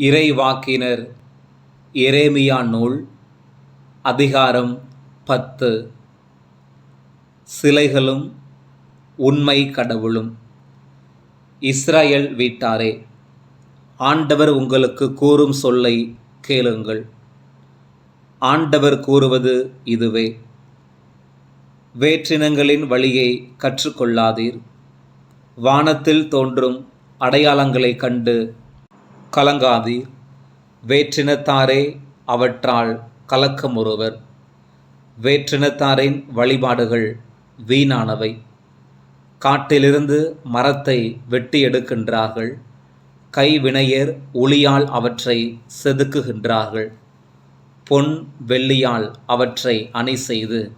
இறைவாக்கினர் எரேமியா நூல் அதிகாரம் பத்து. சிலைகளும் உண்மை கடவுளும். இஸ்ரேல் வீட்டாரே ஆண்டவர் உங்களுக்கு கூறும் சொல்லை கேளுங்கள். ஆண்டவர் கூறுவது இதுவே. வேற்றினங்களின் வழியை கற்றுக்கொள்ளாதீர். வானத்தில் தோன்றும் அடையாளங்களைக் கண்டு கலங்காதீர். வேற்றினத்தாரே அவற்றால் கலக்கமுறுவர் வேற்றினத்தாரின் வழிபாடுகள் வீணானவை. காட்டிலிருந்து மரத்தை வெட்டி எடுக்கின்றார்கள். கைவினையர் ஒளியால் அவற்றை செதுக்குகின்றார்கள். பொன் வெள்ளியால் அவற்றை அணி செய்து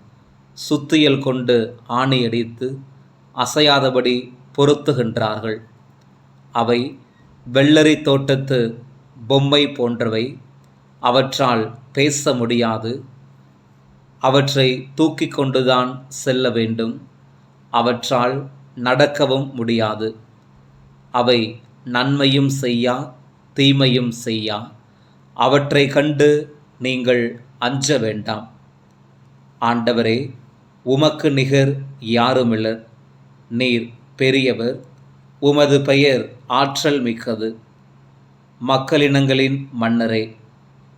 சுத்தியல் கொண்டு ஆணியடித்து அசையாதபடி பொருத்துகின்றார்கள். அவை வெள்ளரி தோட்டத்து பொம்மை போன்றவை அவற்றால் பேச முடியாது. அவற்றை தூக்கி கொண்டுதான் செல்ல வேண்டும். அவற்றால் நடக்கவும் முடியாது. அவை நன்மையும் செய்யா தீமையும் செய்யா. அவற்றை கண்டு நீங்கள் அஞ்ச வேண்டாம். ஆண்டவரே உமக்கு நிகர் யாருமில்லர் நீர் பெரியவர். உமது பெயர் ஆற்றல் மிக்கது. மக்களினங்களின் மன்னரே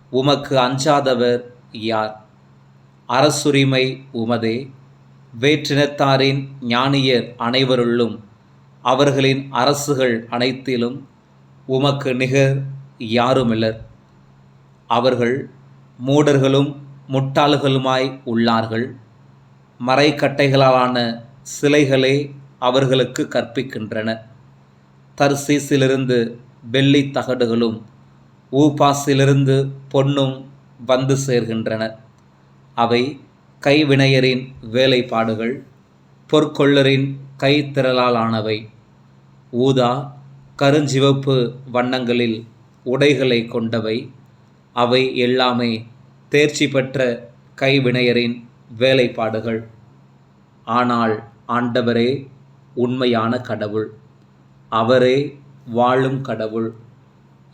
உமக்கு அஞ்சாதவர் யார்? அரசுரிமை உமதே வேற்றினத்தாரின் ஞானியர் அனைவருள்ளும் அவர்களின் அரசுகள் அனைத்திலும் உமக்கு நிகர் யாருமில்லர்? அவர்கள் மூடர்களும் முட்டாள்களுமாய் உள்ளார்கள். மறைக்கட்டைகளாலான சிலைகளே அவர்களுக்கு கற்பிக்கின்றன. தர்சீஸிலிருந்து வெள்ளி தகடுகளும் ஊபாஸிலிருந்து பொன்னும் வந்து சேர்கின்றன. அவை கைவினையரின் வேலைப்பாடுகள் பொற்கொள்ளரின் கைத்திரளாலானவை. ஊதா கருஞ்சிவப்பு வண்ணங்களில் உடைகளை கொண்டவை. அவை எல்லாமே தேர்ச்சி பெற்ற கைவினையரின் வேலைப்பாடுகள். ஆனால் ஆண்டவரே உண்மையான கடவுள். அவரே வாழும் கடவுள்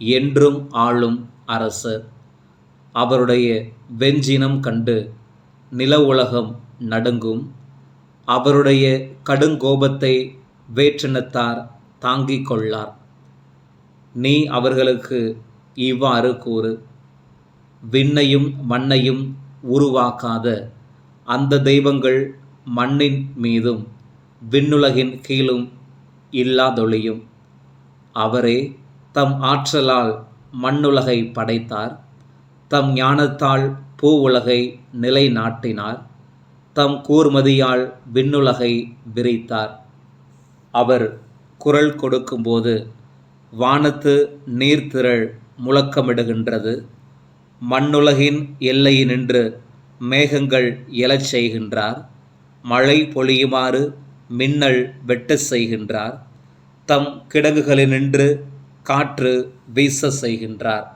என்றும் ஆளும் அரசர். அவருடைய வெஞ்சினம் கண்டு நில உலகம் நடுங்கும். அவருடைய கடுங்கோபத்தை வேற்றினத்தார் தாங்கிக் கொள்ளார். நீ அவர்களுக்கு இவ்வாறு கூறு விண்ணையும் மண்ணையும் உருவாக்காத அந்த தெய்வங்கள் மண்ணின் மீதும் விண்ணுலகின் கீழும் இல்லாதொழியும். அவரே தம் ஆற்றலால் மண்ணுலகை படைத்தார். தம் ஞானத்தால் பூ உலகை நிலைநாட்டினார். தம் கூர்மதியால் விண்ணுலகை விரித்தார். அவர் குரல் கொடுக்கும்போது வானத்து நீர்த்திரள் முழக்கமிடுகின்றது. மண்ணுலகின் எல்லையினின்று மேகங்கள் எழச் செய்கின்றார். மழை பொழியுமாறு மின்னல் வெட்ட செய்கின்றார். தம் கிடங்குகளினின்று காற்று வீச செய்கின்றார்.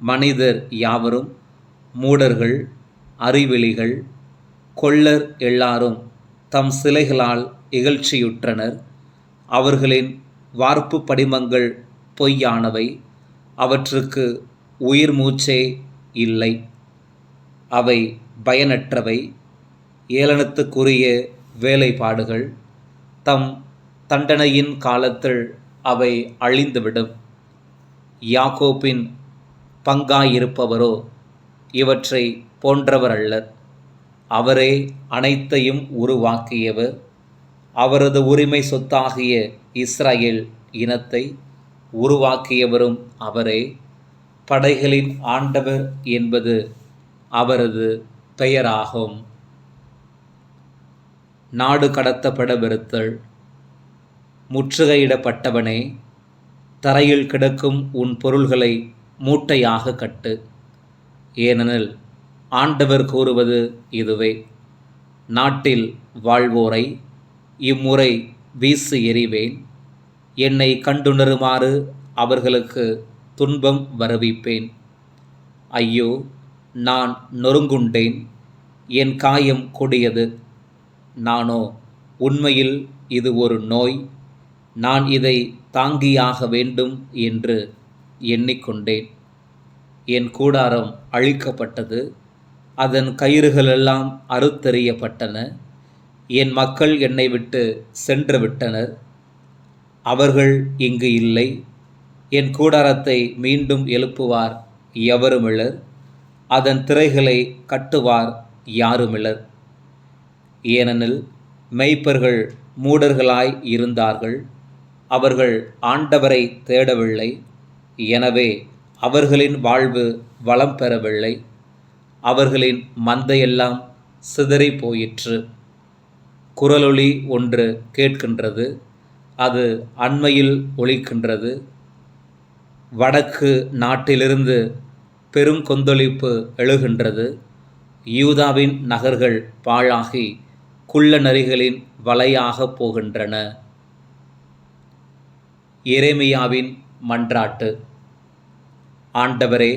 மனிதர் யாவரும் மூடர்கள் அறிவெளிகள் கொள்ளர் எல்லாரும் தம் சிலைகளால் இகழ்ச்சியுற்றனர். அவர்களின் வார்ப்பு படிமங்கள் பொய்யானவை அவற்றுக்கு உயிர் மூச்சே இல்லை. அவை பயனற்றவை. ஏளனத்துக்குரிய வேலைப்பாடுகள் தம் தண்டனையின் காலத்தில் அவை அழிந்துவிடும். யாக்கோப்பின் பங்காயிருப்பவரோ இவற்றை போன்றவர் அல்லர் அவரே அனைத்தையும் உருவாக்கியவர். அவரது உரிமை சொத்தாகிய இஸ்ரேல் இனத்தை உருவாக்கியவரும் அவரே. படைகளின் ஆண்டவர் என்பது அவரது பெயராகும். நாடு கடத்தப்பட வெறுத்தல். முற்றுகையிடப்பட்டவனே தரையில் கிடக்கும் உன் பொருள்களை மூட்டையாக கட்டு. ஏனெனில் ஆண்டவர் கூறுவது இதுவே. நாட்டில் வாழ்வோரை இம்முறை வீசு எறிவேன். என்னை கண்டுணருமாறு அவர்களுக்கு துன்பம் வருவிப்பேன். ஐயோ நான் நொறுங்குண்டேன். என் காயம் கொடியது. நானோ உண்மையில் இது ஒரு நோய். நான் இதை தாங்கியாக வேண்டும் என்று எண்ணிக்கொண்டேன். என் கூடாரம் அழிக்கப்பட்டது. அதன் கயிறுகளெல்லாம் அறுத்தெறியப்பட்டன. என் மக்கள் என்னை விட்டு சென்று விட்டனர் அவர்கள் இங்கு இல்லை. என் கூடாரத்தை மீண்டும் எழுப்புவார் எவருமிழர் அதன் திரைகளை கட்டுவார் யாருமிழர் ஏனெனில் மெய்ப்பர்கள் மூடர்களாய் இருந்தார்கள் அவர்கள் ஆண்டவரை தேடவில்லை எனவே அவர்களின் வாழ்வு வளம் பெறவில்லை அவர்களின் மந்தையெல்லாம் சிதறி போயிற்று. குரலொளி ஒன்று கேட்கின்றது அது அண்மையில் ஒழிக்கின்றது வடக்கு நாட்டிலிருந்து பெரும் கொந்தளிப்பு எழுகின்றது. யூதாவின் நகர்கள் பாழாகி குள்ள நரிகளின் வலையாக போகின்றன. எரேமியாவின் மன்றாட்டு. ஆண்டவரே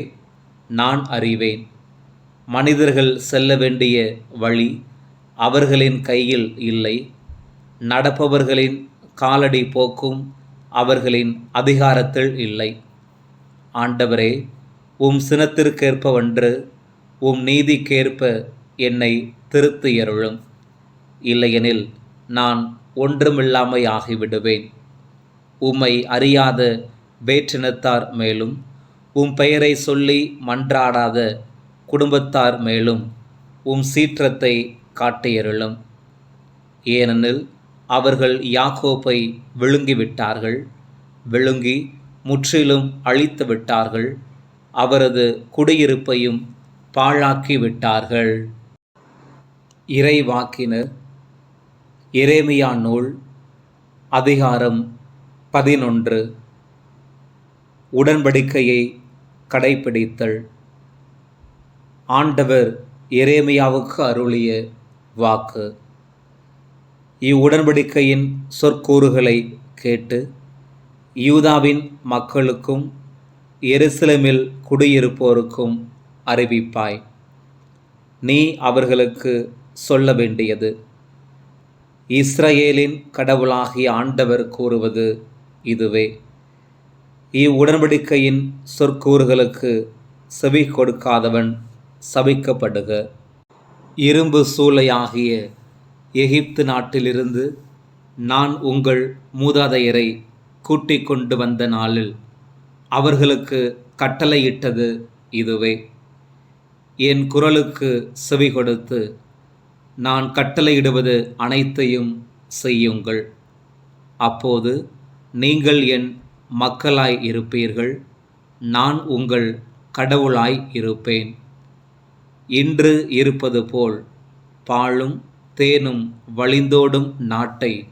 நான் அறிவேன். மனிதர்கள் செல்ல வேண்டிய வழி அவர்களின் கையில் இல்லை. நடப்பவர்களின் காலடி போக்கும் அவர்களின் அதிகாரத்தில் இல்லை. ஆண்டவரே உம் சினத்திற்கேற்பவன்று உம் நீதிக்கேற்ப என்னை திருத்தியருளும் இல்லையெனில் நான் ஒன்றுமில்லாமை ஆகிவிடுவேன். உம்மை அறியாத வேற்றினத்தார் மேலும் உம் பெயரை சொல்லி மன்றாடாத குடும்பத்தார் மேலும் உம் சீற்றத்தை காட்டியருளும். ஏனெனில் அவர்கள் யாக்கோப்பை விழுங்கிவிட்டார்கள் விழுங்கி முற்றிலும் அழித்து விட்டார்கள் அவரது குடியிருப்பையும் பாழாக்கி விட்டார்கள் இறைவாக்கினர் எரேமியா நூல் அதிகாரம் பதினொன்று. உடன்படிக்கையை கடைபிடித்தல். ஆண்டவர் எரேமியாவுக்கு அருளிய வாக்கு. இவ்வுடன்படிக்கையின் சொற்கூறுகளை கேட்டு யூதாவின் மக்களுக்கும் எருசலேமில் குடியிருப்போருக்கும் அறிவிப்பாய். நீ அவர்களுக்கு சொல்ல வேண்டியது. இஸ்ரேலின் கடவுளாகிய ஆண்டவர் கூறுவது இதுவே. இவ்வுடன்படிக்கையின் சொற்கூறுகளுக்கு செவி கொடுக்காதவன் சபிக்கப்படுக. இரும்பு சூளையாகிய எகிப்து நாட்டிலிருந்து நான் உங்கள் மூதாதையரை கூட்டிக் கொண்டு வந்த நாளில் அவர்களுக்கு கட்டளையிட்டது இதுவே. என் குரலுக்கு செவி கொடுத்து நான் கட்டளையிடுவது அனைத்தையும் செய்யுங்கள். அப்போது நீங்கள் என் மக்களாய் இருப்பீர்கள். நான் உங்கள் கடவுளாய் இருப்பேன். இன்று இருப்பது போல் பாலும் தேனும் வழிந்தோடும் நாட்டை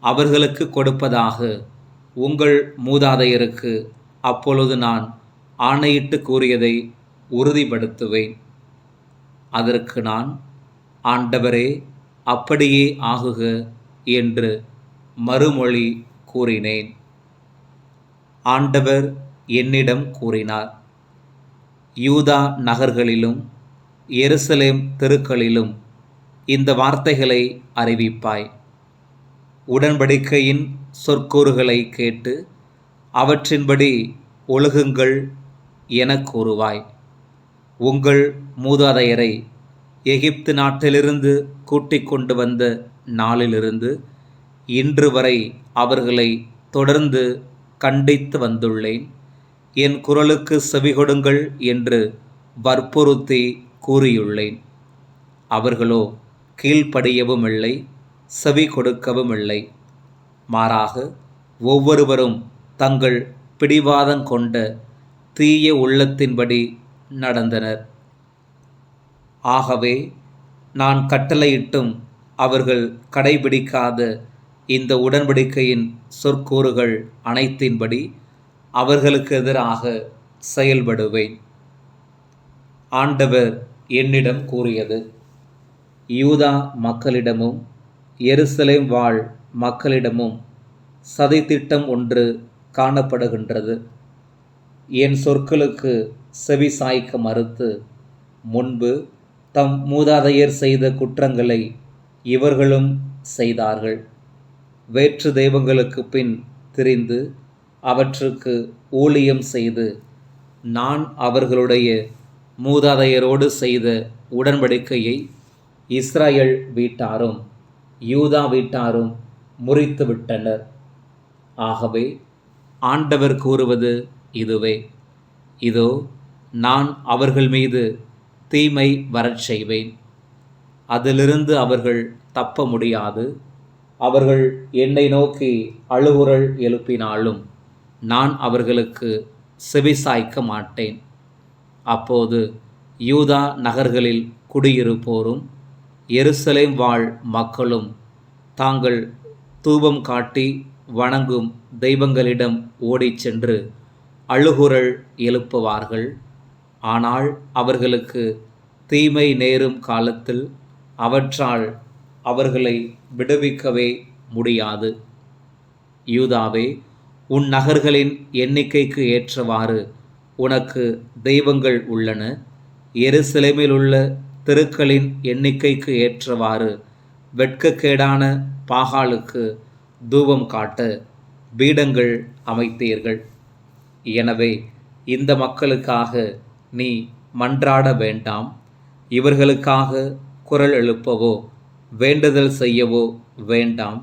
அவர்களுக்கு கொடுப்பதாக உங்கள் மூதாதையருக்கு அப்பொழுது நான் ஆணையிட்டு கூறியதை உறுதிப்படுத்துவேன். அதற்கு நான் ஆண்டவரே அப்படியே ஆகுக என்று மறுமொழி கூறினேன். ஆண்டவர் என்னிடம் கூறினார் யூதா நகர்களிலும் எருசலேம் தெருக்களிலும் இந்த வார்த்தைகளை அறிவிப்பாய். உடன்படிக்கையின் சொற்கூறுகளை கேட்டு அவற்றின்படி ஒழுகுங்கள் எனக் கூறுவாய். உங்கள் மூதாதையரை எகிப்து நாட்டிலிருந்து கூட்டிக் கொண்டு வந்த நாளிலிருந்து இன்று வரை அவர்களை தொடர்ந்து கண்டித்து வந்துள்ளேன். என் குரலுக்கு செவிகொடுங்கள் என்று வற்புறுத்தி கூறியுள்ளேன். அவர்களோ கீழ்ப்படியவும் இல்லை செவி கொடுக்கவும் இல்லை மாறாக ஒவ்வொருவரும் தங்கள் பிடிவாதம் கொண்ட தீய உள்ளத்தின்படி நடந்தனர். ஆகவே நான் கட்டளையிட்டும் அவர்கள் கடைபிடிக்காத இந்த உடன்படிக்கையின் சொற்கூறுகள் அனைத்தின்படி அவர்களுக்கு எதிராக செயல்படுவேன். ஆண்டவர் என்னிடம் கூறியது யூதா மக்களிடமும் எருசலேம் வாழ் மக்களிடமும் சதித்திட்டம் ஒன்று காணப்படுகின்றது. என் சொற்களுக்கு செவி சாய்க்க மறுத்து முன்பு தம் மூதாதையர் செய்த குற்றங்களை இவர்களும் செய்தார்கள். வேற்று தெய்வங்களுக்கு பின் திரிந்து அவற்றுக்கு ஊழியம் செய்து நான் அவர்களுடைய மூதாதையரோடு செய்த உடன்படிக்கையை இஸ்ரேல் வீட்டாரும் யூதா வீட்டாரும் முறித்து விட்டனர். ஆகவே ஆண்டவர் கூறுவது இதுவே. இதோ நான் அவர்கள் மீது தீமை வரச் செய்வேன். அதிலிருந்து அவர்கள் தப்ப முடியாது. அவர்கள் என்னை நோக்கி அழுகுரல் எழுப்பினாலும் நான் அவர்களுக்கு செவிசாய்க்க மாட்டேன். அப்போது யூதா நகர்களில் குடியிருப்போரும் எருசலேம் வாழ் மக்களும் தாங்கள் தூபம் காட்டி வணங்கும் தெய்வங்களிடம் ஓடிச் சென்று அழுகுரல் எழுப்புவார்கள். ஆனால் அவர்களுக்கு தீமை நேரும் காலத்தில் அவற்றால் அவர்களை விடுவிக்கவே முடியாது. யூதாவே உன் நகர்களின் எண்ணிக்கைக்கு ஏற்றவாறு உனக்கு தெய்வங்கள் உள்ளன. எருசலேமில் உள்ள தெருக்களின் எண்ணிக்கைக்கு ஏற்றவாறு வெட்கக்கேடான பாகாலுக்கு தூபம் காட்ட பீடங்கள் அமைத்தீர்கள். எனவே இந்த மக்களுக்காக நீ மன்றாட வேண்டாம். இவர்களுக்காக குரல் எழுப்பவோ வேண்டுதல் செய்யவோ வேண்டாம்.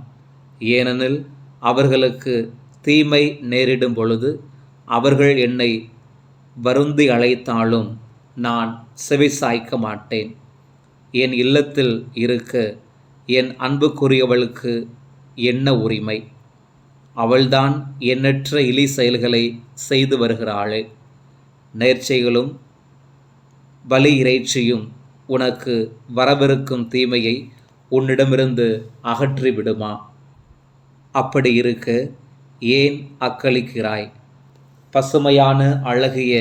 ஏனெனில் அவர்களுக்கு தீமை நேரிடும் பொழுது அவர்கள் என்னை வருந்தி அழைத்தாலும் நான் செவிசாய்க்க மாட்டேன். என் இல்லத்தில் இருக்க என் அன்புக்குரியவளுக்கு என்ன உரிமை? அவள்தான் எண்ணற்ற இலி செயல்களை செய்து வருகிறாளே. நேர்ச்சைகளும் பலி இறைச்சியும் உனக்கு வரவிருக்கும் தீமையை உன்னிடமிருந்து அகற்றி விடுமா அப்படி இருக்க ஏன் அக்களிக்கிறாய்? பசுமையான அழகிய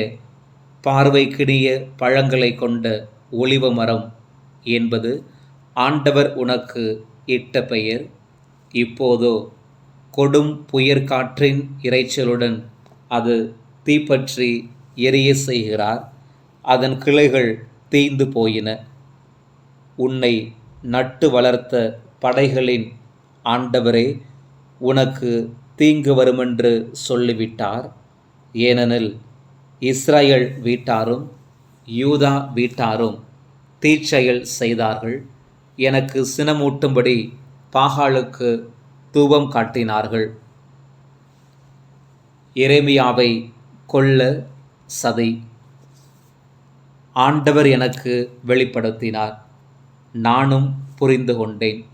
பார்வைக்கினிய பழங்களை கொண்ட ஒளிவ மரம் என்பது ஆண்டவர் உனக்கு இட்ட பெயர். இப்போதோ கொடும் புயற்காற்றின் இரைச்சலுடன் அது தீப்பற்றி எரிய செய்கிறார். அதன் கிளைகள் தீய்ந்து போயின. உன்னை நட்டு வளர்த்த படைகளின் ஆண்டவரே உனக்கு தீங்கு வருமென்று சொல்லிவிட்டார். ஏனெனில் இஸ்ரேல் வீட்டாரும் யூதா வீட்டாரும் தீச்செயல் செய்தார்கள். எனக்கு சினமூட்டும்படி பாகாலுக்கு தூபம் காட்டினார்கள். எரேமியாவை கொல்ல சதை. ஆண்டவர் எனக்கு வெளிப்படுத்தினார். நானும் புரிந்து கொண்டேன்.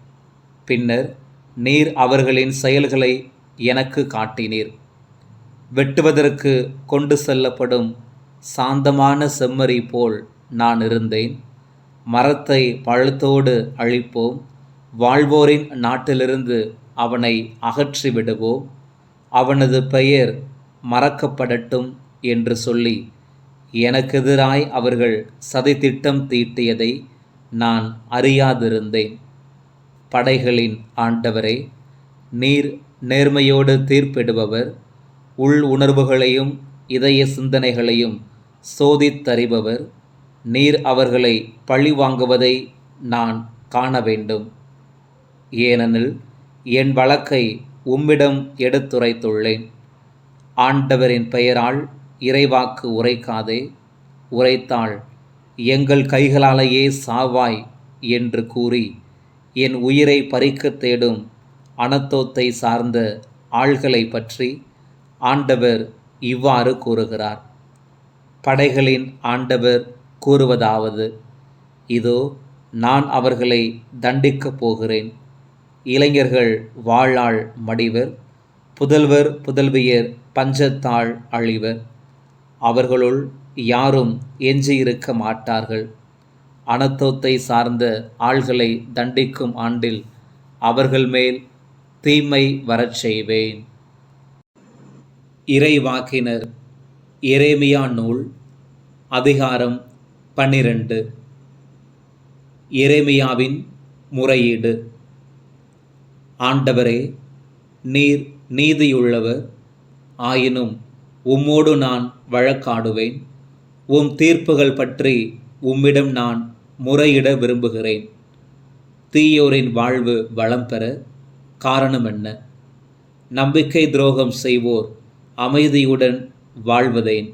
பின்னர் நீர் அவர்களின் செயல்களை எனக்கு காட்டினீர். வெட்டுவதற்கு கொண்டு செல்லப்படும் சாந்தமான செம்மறி போல் நான் இருந்தேன். மரத்தை பழத்தோடு அழிப்போம். வாழ்வோரின் நாட்டிலிருந்து அவனை அகற்றி விடுவோம் அவனது பெயர் மறக்கப்படட்டும் என்று சொல்லி எனக்கெதிராய் அவர்கள் சதித்திட்டம் தீட்டியதை நான் அறியாதிருந்தேன். படைகளின் ஆண்டவரே நீர் நேர்மையோடு தீர்ப்பிடுபவர். உள் உணர்வுகளையும் இதய சிந்தனைகளையும் சோதித்தறிபவர். நீர் அவர்களை பழி வாங்குவதை நான் காண வேண்டும். ஏனெனில் என் வழக்கை உம்மிடம் எடுத்துரைத்துள்ளேன். ஆண்டவரின் பெயரால் இறைவாக்கு உரைக்காதே உரைத்தாள் எங்கள் கைகளாலேயே சாவாய் என்று கூறி என் உயிரை பறிக்கத் தேடும் அனத்தோத்தை சார்ந்த ஆள்களை பற்றி ஆண்டவர் இவ்வாறு கூறுகிறார். படைகளின் ஆண்டவர் கூறுவதாவது இதோ நான் அவர்களை தண்டிக்கப் போகிறேன். இளைஞர்கள் வாழாள் மடிவர் புதல்வர் புதல்வியர் பஞ்சத்தாள் அழிவர். அவர்களுள் யாரும் எஞ்சியிருக்க மாட்டார்கள். அனத்தோத்தை சார்ந்த ஆள்களை தண்டிக்கும் ஆண்டில் அவர்கள் மேல் தீமை வரச் செய்வேன். இறைவாக்கினர் எரேமியா நூல் அதிகாரம் பன்னிரண்டு. எரேமியாவின் முறையீடு. ஆண்டவரே நீர் நீதியுள்ளவர் ஆயினும் உம்மோடு நான் வழக்காடுவேன். உம் தீர்ப்புகள் பற்றி உம்மிடம் நான் முறையிட விரும்புகிறேன். தீயோரின் வாழ்வு வளம் பெற காரணம் என்ன? நம்பிக்கை துரோகம் செய்வோர் அமைதியுடன் வாழ்வதேன்.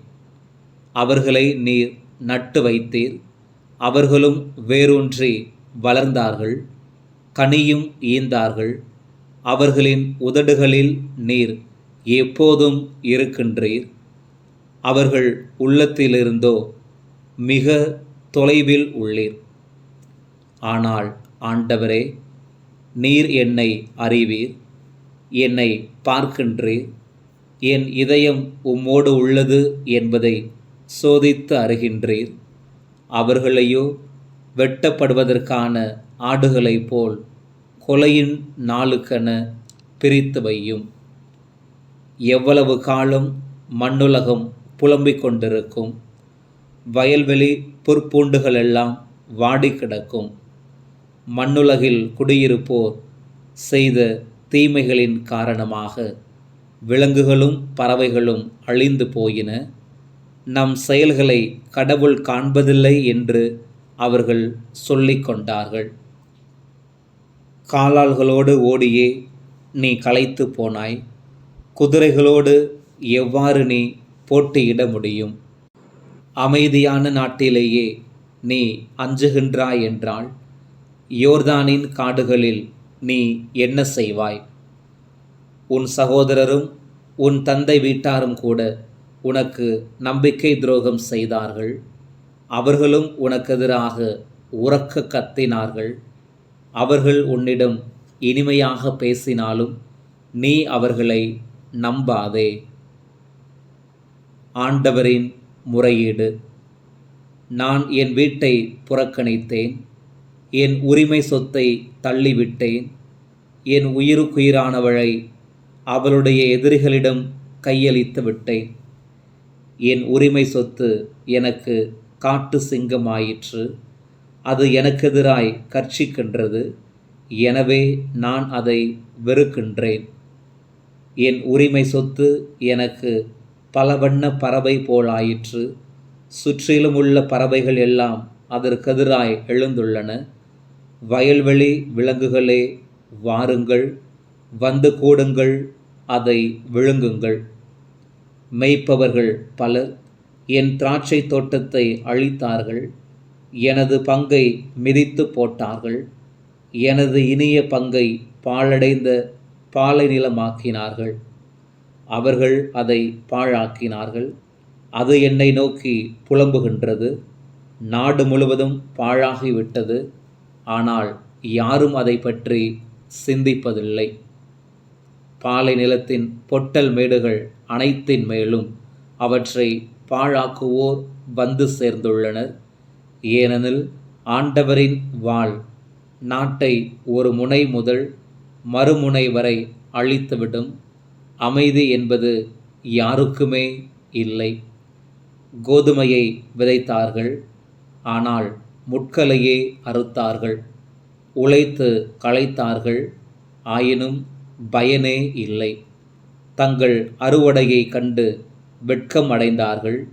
அவர்களை நீர் நட்டு வைத்தீர். அவர்களும் வேரூன்றி வளர்ந்தார்கள். கனியும் ஈந்தார்கள். அவர்களின் உதடுகளில் நீர் எப்போதும் இருக்கின்றீர்? அவர்கள் உள்ளத்திலிருந்தோ மிக தொலைவில் உள்ளீர். ஆனால் ஆண்டவரே நீர் என்னை அறிவீர் என்னை பார்க்கின்றீர் என் இதயம் உம்மோடு உள்ளது என்பதை சோதித்து அறிகின்றீர். அவர்களையோ வெட்டப்படுவதற்கான ஆடுகளைப் போல் கொலையின் நாளுக்கென பிரித்து வையும். எவ்வளவு காலம் மண்ணுலகம் புலம்பிக் கொண்டிருக்கும். வயல்வெளி புற்பூண்டுகளெல்லாம் வாடி கிடக்கும். மண்ணுலகில் குடியிருப்போர் செய்த தீமைகளின் காரணமாக விலங்குகளும் பறவைகளும் அழிந்து போயின. நம் செயல்களை கடவுள் காண்பதில்லை என்று அவர்கள் சொல்லிக் கொண்டார்கள். காலாள்களோடு ஓடியே நீ களைத்து போனாய். குதிரைகளோடு எவ்வாறு நீ போட்டியிட முடியும்? அமைதியான நாட்டிலேயே நீ அஞ்சுகின்றாய் என்றால் யோர்தானின் காடுகளில் நீ என்ன செய்வாய்? உன் சகோதரரும் உன் தந்தை வீட்டாரும் கூட உனக்கு நம்பிக்கை துரோகம் செய்தார்கள். அவர்களும் உனக்கெதிராக உறக்க கத்தினார்கள். அவர்கள் உன்னிடம் இனிமையாக பேசினாலும் நீ அவர்களை நம்பாதே. ஆண்டவரின் முறையீடு. நான் என் வீட்டை புறக்கணித்தேன். என் உரிமை சொத்தை தள்ளிவிட்டேன். என் உயிருக்குயிரானவளை அவளுடைய எதிரிகளிடம் கையளித்து விட்டேன். என் உரிமை சொத்து எனக்கு காட்டு சிங்கமாயிற்று. அது எனக்கெதிராய் கர்ச்சிக்கின்றது. எனவே நான் அதை வெறுக்கின்றேன். என் உரிமை சொத்து எனக்கு பல வண்ண பறவை போலாயிற்று. சுற்றிலும் உள்ள பறவைகள் எல்லாம் அதற்கெதிராய் எழுந்துள்ளன. வயல்வெளி விலங்குகளே வாருங்கள் வந்து கூடுங்கள் அதை விழுங்குங்கள். மெய்ப்பவர்கள் பலர் என் திராட்சை தோட்டத்தை அழித்தார்கள். எனது பங்கை மிதித்து போட்டார்கள். எனது இனிய பங்கை பாழடைந்த பாலை நிலமாக்கினார்கள். அவர்கள் அதை பாழாக்கினார்கள். அது என்னை நோக்கி புலம்புகின்றது. நாடு முழுவதும் பாழாகிவிட்டது. ஆனால் யாரும் அதை பற்றி சிந்திப்பதில்லை. பாலை நிலத்தின் பொட்டல் மேடுகள் அனைத்தின் மேலும் அவற்றை பாழாக்குவோர் வந்து சேர்ந்துள்ளனர். ஏனெனில் ஆண்டவரின் வாள் நாட்டை ஒரு முனை முதல் மறுமுனை வரை அழித்துவிடும். அமைதி என்பது யாருக்குமே இல்லை. கோதுமையை விதைத்தார்கள் ஆனால் முட்களையே அறுத்தார்கள். உழைத்து களைத்தார்கள் ஆயினும் பயனே இல்லை. தங்கள் அறுவடையை கண்டு வெட்கம் அடைந்தார்கள்.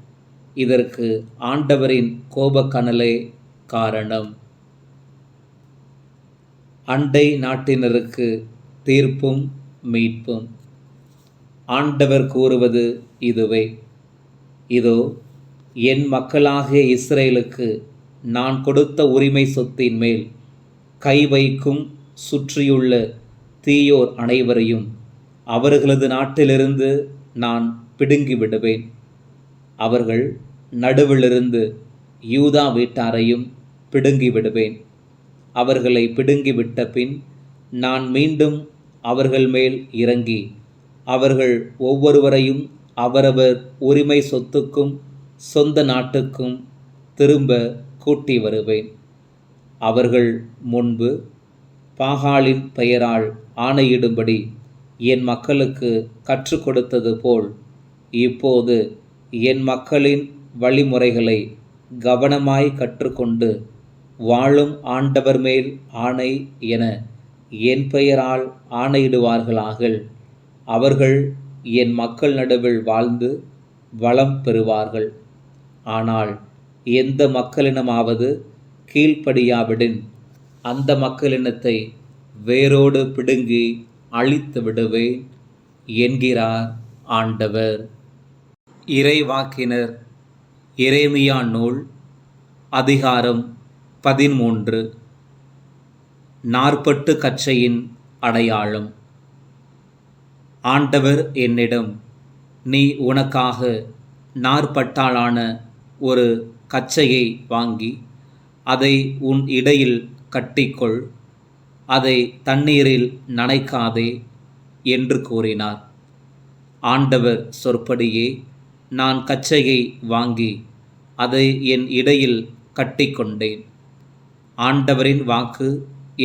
இதற்கு ஆண்டவரின் கோபக்கனலே காரணம். அண்டை நாட்டினருக்கு தீர்ப்பும் மீட்பும். ஆண்டவர் கூறுவது இதுவே. இதோ என் மக்களாகிய இஸ்ரேலுக்கு நான் கொடுத்த உரிமை சொத்தின் மேல் கை வைக்கும் சுற்றியுள்ள தீயோர் அனைவரையும் அவர்களது நாட்டிலிருந்து நான் பிடுங்கி விடுவேன் அவர்கள் நடுவிலிருந்து யூதா வீட்டாரையும் பிடுங்கி விடுவேன் அவர்களை பிடுங்கி விட்ட பின் நான் மீண்டும் அவர்கள் மேல் இறங்கி அவர்கள் ஒவ்வொருவரையும் அவரவர் உரிமை சொத்துக்கும் சொந்த நாட்டுக்கும் திரும்ப கூட்டி வருவேன். அவர்கள் முன்பு பாகாலின் பெயரால் ஆணையிடும்படி என் மக்களுக்கு கற்றுக் கொடுத்தது போல் இப்போது என் மக்களின் வழிமுறைகளை கவனமாய் கற்றுக்கொண்டு வாழும் ஆண்டவர் மேல் ஆணை என என் பெயரால் ஆணையிடுவார்களாக அவர்கள் என் மக்கள் நடுவில் வாழ்ந்து வளம் பெறுவார்கள். ஆனால் எந்த மக்களினமாவது கீழ்ப்படியாவிடின் அந்த மக்களினத்தை வேரோடு பிடுங்கி அழித்து விடுவேன் என்கிறார் ஆண்டவர். இறைவாக்கினர் இறைமையா நூல் அதிகாரம் பதிமூன்று நாற்பட்டு கச்சையின் அடையாளம். ஆண்டவர் என்னிடம் நீ உனக்காக நாற்பட்டாலான ஒரு கச்சையை வாங்கி அதை உன் இடையில் கட்டிக்கொள் அதை தண்ணீரில் நனைக்காதே என்று கூறினார். ஆண்டவர் சொற்படியே நான் கச்சையை வாங்கி அதை என் இடையில் கட்டிக்கொண்டேன். ஆண்டவரின் வாக்கு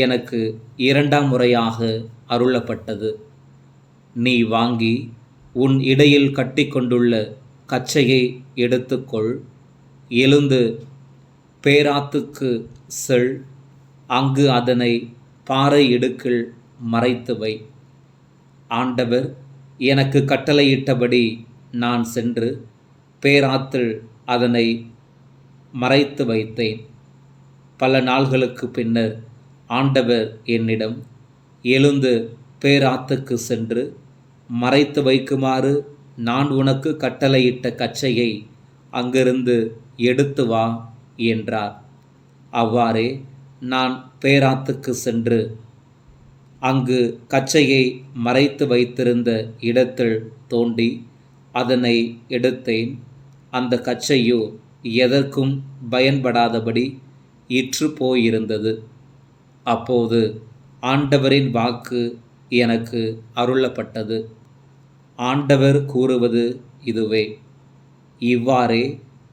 எனக்கு இரண்டாம் முறையாக அருளப்பட்டது. நீ வாங்கி உன் இடையில் கட்டிக்கொண்டுள்ள கச்சையை எடுத்துக்கொள். எழுந்து பேராத்துக்கு செல். அங்கு அதனை பாறை இடுக்கில் மறைத்து வை. ஆண்டவர் எனக்கு கட்டளையிட்டபடி நான் சென்று பேராத்தில் அதனை மறைத்து வைத்தேன். பல நாள்களுக்கு பின்னர் ஆண்டவர் என்னிடம் எழுந்து பேராத்துக்கு சென்று மறைத்து வைக்குமாறு நான் உனக்கு கட்டளையிட்ட கச்சையை அங்கிருந்து எடுத்து வா என்றார். அவ்வாறே நான் பேராத்துக்கு சென்று அங்கு கச்சையை மறைத்து வைத்திருந்த இடத்தில் தோண்டி அதனை எடுத்தேன். அந்த கச்சையோ எதற்கும் பயன்படாதபடி இற்று போயிருந்தது அப்போது ஆண்டவரின் வாக்கு எனக்கு அருளப்பட்டது. ஆண்டவர் கூறுவது இதுவே. இவ்வாறே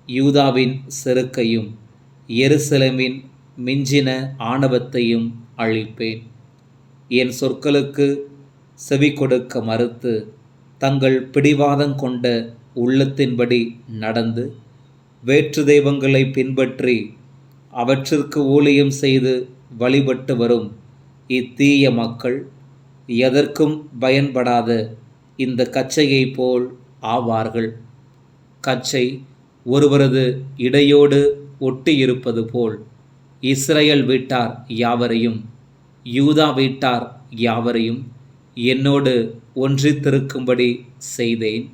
யூதாவின் செருக்கையும் எருசலேமின் மிஞ்சின ஆணவத்தையும் அழிப்பேன். என் சொற்களுக்கு செவி கொடுக்க மறுத்து தங்கள் பிடிவாதம் கொண்ட உள்ளத்தின்படி நடந்து வேற்று தெய்வங்களை பின்பற்றி அவற்றிற்கு ஊழியம் செய்து வழிபட்டு வரும் இத்தீய மக்கள் எதற்கும் பயன்படாத இந்த கச்சையைப் போல் ஆவார்கள். கச்சை ஒருவரது இடையோடு ஒட்டியிருப்பது போல் இஸ்ரேல் வீட்டார் யாவரையும் யூதா வீட்டார் யாவரையும் என்னோடு ஒன்றித்திருக்கும்படி செய்தேன்.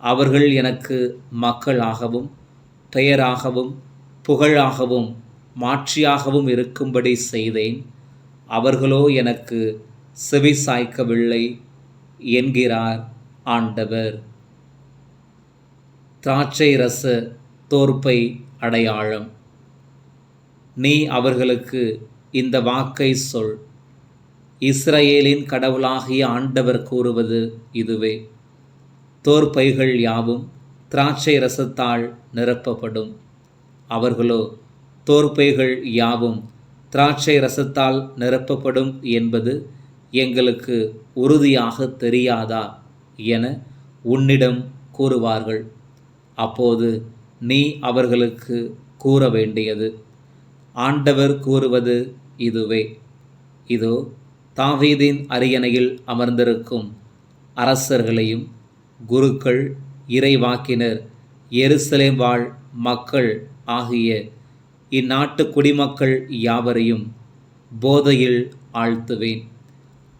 அவர்கள் எனக்கு மக்களாகவும் பெயராகவும் புகழாகவும் மாட்சியாகவும் இருக்கும்படி செய்தேன். அவர்களோ எனக்கு செவி சாய்க்கவில்லை என்கிறார் ஆண்டவர். திராட்சை ரச தோற்பை அடையாளம். நீ அவர்களுக்கு இந்த வாக்கை சொல். இஸ்ரேலின் கடவுளாகிய ஆண்டவர் கூறுவது இதுவே. தோற்பைகள் யாவும் திராட்சை ரசத்தால் நிரப்பப்படும். அவர்களோ தோற்பைகள் யாவும் திராட்சை ரசத்தால் நிரப்பப்படும் என்பது எங்களுக்கு உறுதியாக தெரியாதா என உன்னிடம் கூறுவார்கள். அப்போது நீ அவர்களுக்கு கூற வேண்டியது. ஆண்டவர் கூறுவது இதுவே. இதோ தாவீதின் அரியணையில் அமர்ந்திருக்கும் அரசர்களையும் குருக்கள் இறைவாக்கினர் எருசலேம் வாழ் மக்கள் ஆகிய இந்நாட்டு குடிமக்கள் யாவரையும் போதையில் ஆழ்த்துவேன்.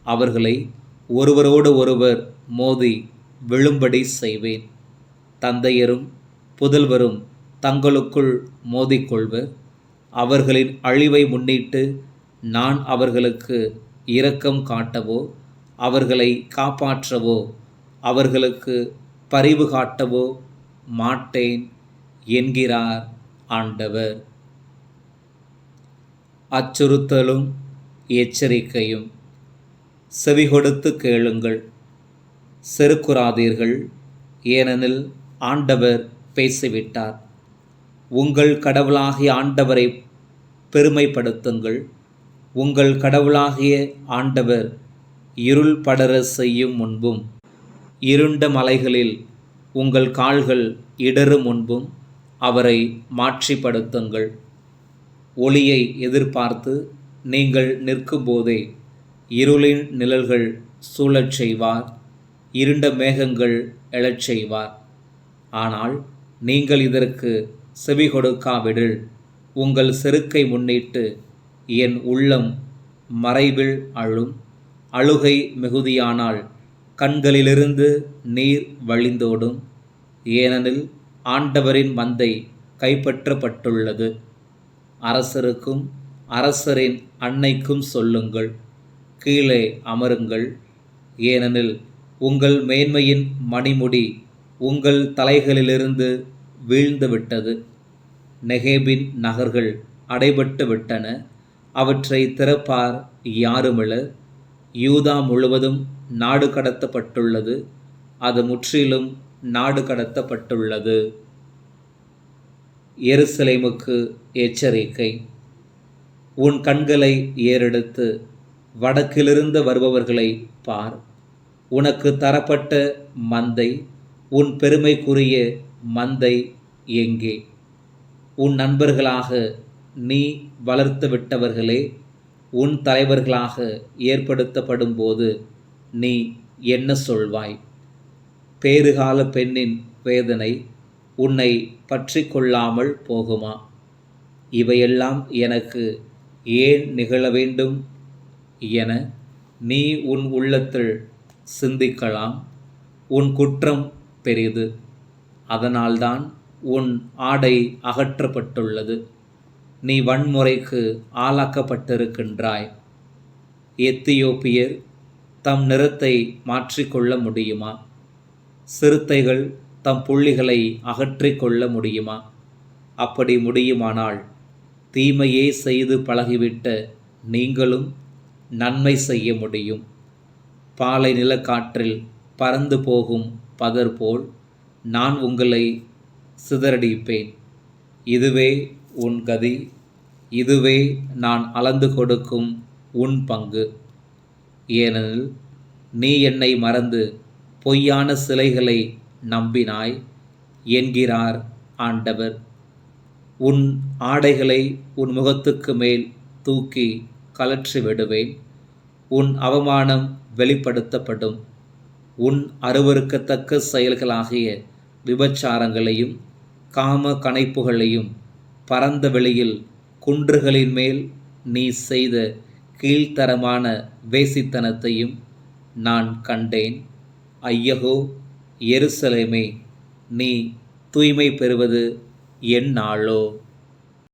அவர்களை ஒருவரோடு ஒருவர் மோதி விழும்படி செய்வேன். தந்தையரும் புதல்வரும் தங்களுக்குள் மோதிக்கொள்வர். அவர்களின் அழிவை முன்னிட்டு நான் அவர்களுக்கு இரக்கம் காட்டவோ அவர்களை காப்பாற்றவோ அவர்களுக்கு பரிவு காட்டவோ மாட்டேன் என்கிறார் ஆண்டவர். அச்சுறுத்தலும் எச்சரிக்கையும். செவி கொடுத்து கேளுங்கள். செருக்குறாதீர்கள். ஏனெனில் ஆண்டவர் பேசிவிட்டார். உங்கள் கடவுளாகிய ஆண்டவரை பெருமைப்படுத்துங்கள். உங்கள் கடவுளாகிய ஆண்டவர் இருள் படர செய்யும் முன்பும் இருண்ட மலைகளில் உங்கள் கால்கள் இடரும் முன்பும் அவரை மாற்றிப்படுத்துங்கள். ஒளியை எதிர்பார்த்து நீங்கள் நிற்கும்போதே இருளின் நிழல்கள் சூழச் செய்வார் இருண்ட மேகங்கள் எழச் செய்வார். ஆனால் நீங்கள் இதற்கு செவி கொடுக்காவிடில் உங்கள் செருக்கை முன்னிட்டு என் உள்ளம் மறைவில் அழும். அழுகை மிகுதியானால் கண்களிலிருந்து நீர் வழிந்தோடும். ஏனெனில் ஆண்டவரின் மந்தை கைப்பற்றப்பட்டுள்ளது. அரசருக்கும் அரசரின் அன்னைக்கும் சொல்லுங்கள். கீழே அமருங்கள். ஏனெனில் உங்கள் மேன்மையின் மணிமுடி உங்கள் தலைகளிலிருந்து வீழ்ந்துவிட்டது. நெகேபின் நகர்கள் அடைபட்டு விட்டன. அவற்றை திறப்பார் யாருமிழர் யூதா முழுவதும் நாடு கடத்தப்பட்டுள்ளது. அது முற்றிலும் நாடு கடத்தப்பட்டுள்ளது. எருசலேமுக்கு எச்சரிக்கை. உன் கண்களை ஏறெடுத்து வடக்கிலிருந்து வருபவர்களை பார். உனக்கு தரப்பட்ட மந்தை உன் பெருமைக்குரிய மந்தை எங்கே? உன் நண்பர்களாக நீ வளர்த்து விட்டவர்களே உன் தலைவர்களாக ஏற்படுத்தப்படும் போது நீ என்ன சொல்வாய்? பேறுகால பெண்ணின் வேதனை உன்னை பற்றி கொள்ளாமல் போகுமா? இவையெல்லாம் எனக்கு ஏன் நிகழ வேண்டும் என நீ உன் உள்ளத்தில் சிந்திக்கலாம். உன் குற்றம் பெரிது. அதனால்தான் உன் ஆடை அகற்றப்பட்டுள்ளது. நீ வன்முறைக்கு ஆளாக்கப்பட்டிருக்கின்றாய். எத்தியோப்பியர் தம் நிறத்தை மாற்றிக்கொள்ள முடியுமா? சிறுத்தைகள் தம் புள்ளிகளை அகற்றிக் கொள்ள முடியுமா? அப்படி முடியுமானால் தீமையே செய்து பழகிவிட்ட நீங்களும் நன்மை செய்ய முடியும். பாலை நிலக்காற்றில் பறந்து போகும் பதர் போல் நான் உங்களை சிதறடிப்பேன். இதுவே உன் கதி. இதுவே நான் அளந்து கொடுக்கும் உன் பங்கு. ஏனெனில் நீ என்னை மறந்து பொய்யான சிலைகளை நம்பினாய் என்கிறார் ஆண்டவர். உன் ஆடைகளை உன் முகத்துக்கு மேல் தூக்கி கலற்றி விடுவேன். உன் அவமானம் வெளிப்படுத்தப்படும். உன் அருவருக்கத்தக்க செயல்களாகிய விபச்சாரங்களையும் காம கணைப்புகளையும் பரந்த வெளியில் குன்றுகளின் மேல் நீ செய்த கீழ்த்தரமான வேசித்தனத்தையும் நான் கண்டேன். ஐயகோ எருசலேமே நீ தூய்மை பெறுவது என் நாளோ?